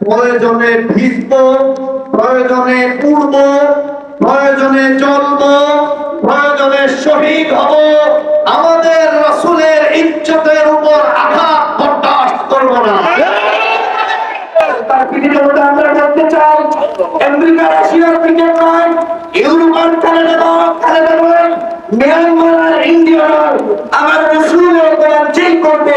প্রয়োজনে ভিজব, প্রয়োজনে উড়ব, প্রয়োজনে চলব প্রয়োজনে শহীদ হব। আমাদের রাসূলের ইজ্জতের উপর আঘাত বরদাস্ত করব না। আমরা ইউরোপান ইন্ডিয়া নয় আমার রসুলের কোরআন চেক করবে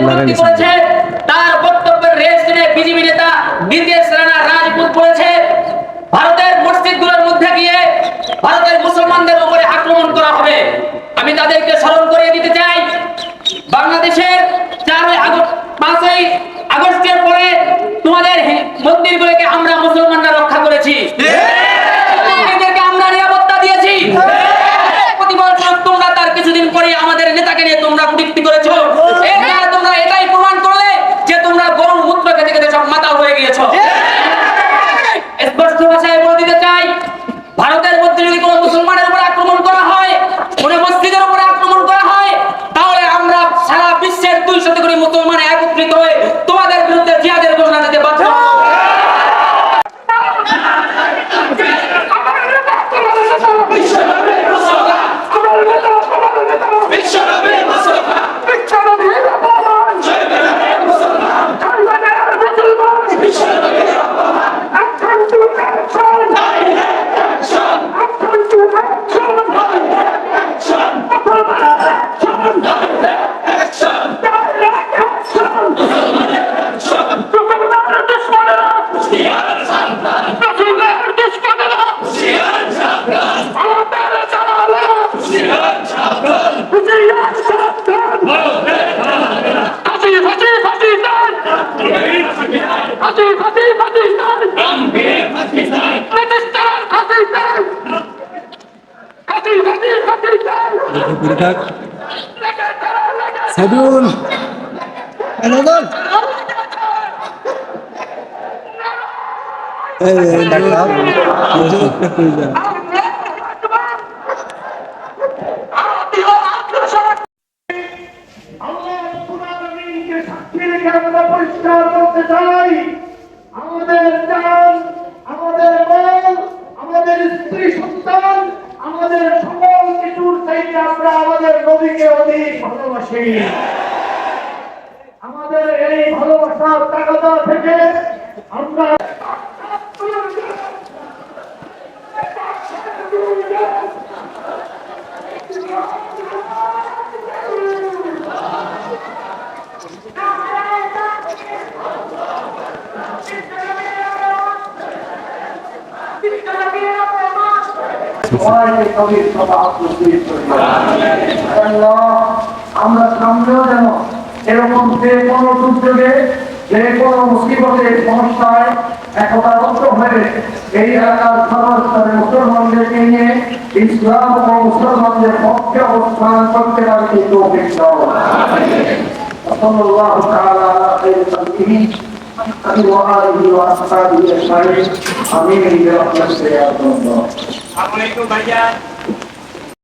নিয়ে কটূক্তি করেছে তার বক্তব্যের রেস শুনে বিজেপি নেতা বিদেশ রানা রাজপুত বলেছে ভারতের মসজিদগুলোর মধ্যে গিয়ে ভারতের মুসলমানদের উপরে আক্রমণ করা হবে। আমি তাদেরকে স্মরণ করিয়ে দিতে চাই বাংলাদেশের চারই আগস্ট পাঁচই আগস্টের পরে তোমাদের মন্দিরগুলোকে আমরা মুসলমানরা রক্ষা করেছি। Amber Sağlam! Cihat Çapkın! Cihat Çapkın! Aziz Aziz Azizden! Aziz Aziz Azizden! Amber Pakistan! Pakistan Azizden! Aziz Aziz Azizden! Bırak. Sabi olun. Ben olun. Evet. Evet. Evet. Evet. পরিষ্কার করতে চাই। আমাদের জান, আমাদের বল, আমাদের স্ত্রী সন্তান, আমাদের সকল কিছুর চাইতে আমরা আমাদের নদীকে অধিক ভালোবাসি। আমাদের এই ভালোবাসার তাগাদা থেকে আমরা আমরা সামনেও যেন এরকম যে কোনো দুর্যোগে যে কোনো মুসিবতে সমস্যায় একতাবদ্ধ হয়ে এই এলাকার সর্বস্তরে মুসলমানদেরকে নিয়ে ইসলাম ও মুসলমানদের পক্ষে অবস্থান করতে পারি এই তৌফিক দাও। وصلى الله تعالى على خير خلقه وآله وأصحابه أجمعين آمين برحمتك يا رب الله আসসালামু আলাইকুম ভাইয়া